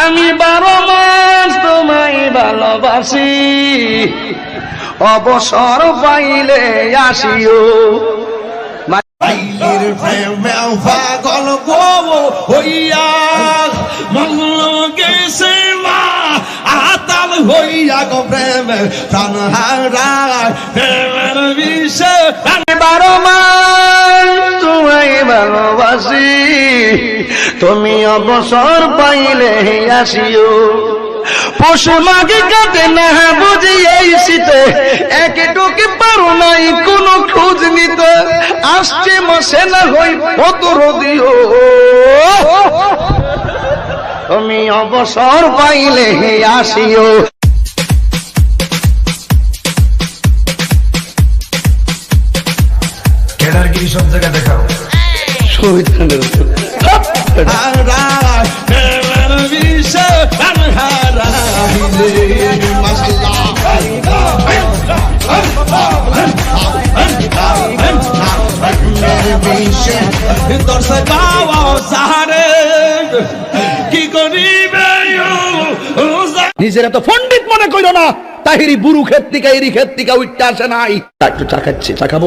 আমি বারো মাস তোমায় ভালোবাসি। অবসর পাইলে আসিও। আইলির প্রেমে পাগল গো হইয়া মঙ্গল গেছে মা আতাল হইয়া গো প্রেমে প্রাণ হারায় প্রেমের বিষে। আমি বারো মাস তোমায় ভালোবাসি। তুমি অবসর পাইলে আসিও। পশু মাকে কাটে না বুঝি এই শীতে এক টুকি পারো নাই কোনো খোঁজ নিতে। আসছে মশে না হই পতর দিও। তুমি অবসর পাইলে আসিও। কেদারগিরি সব জায়গায় দেখাও। হারায় প্রেমের বিষে প্রাণ হারাইলে মাশাআল্লাহ বিষে দর্শে গাওয়া সাহারে পণ্ডিত মনে কইল না। তাহিরি বুরু ক্ষেত্রিকা এরি ক্ষেত্রিকা উঠতে আসে নাই। তা একটু চা খাচ্ছি, চা খাব?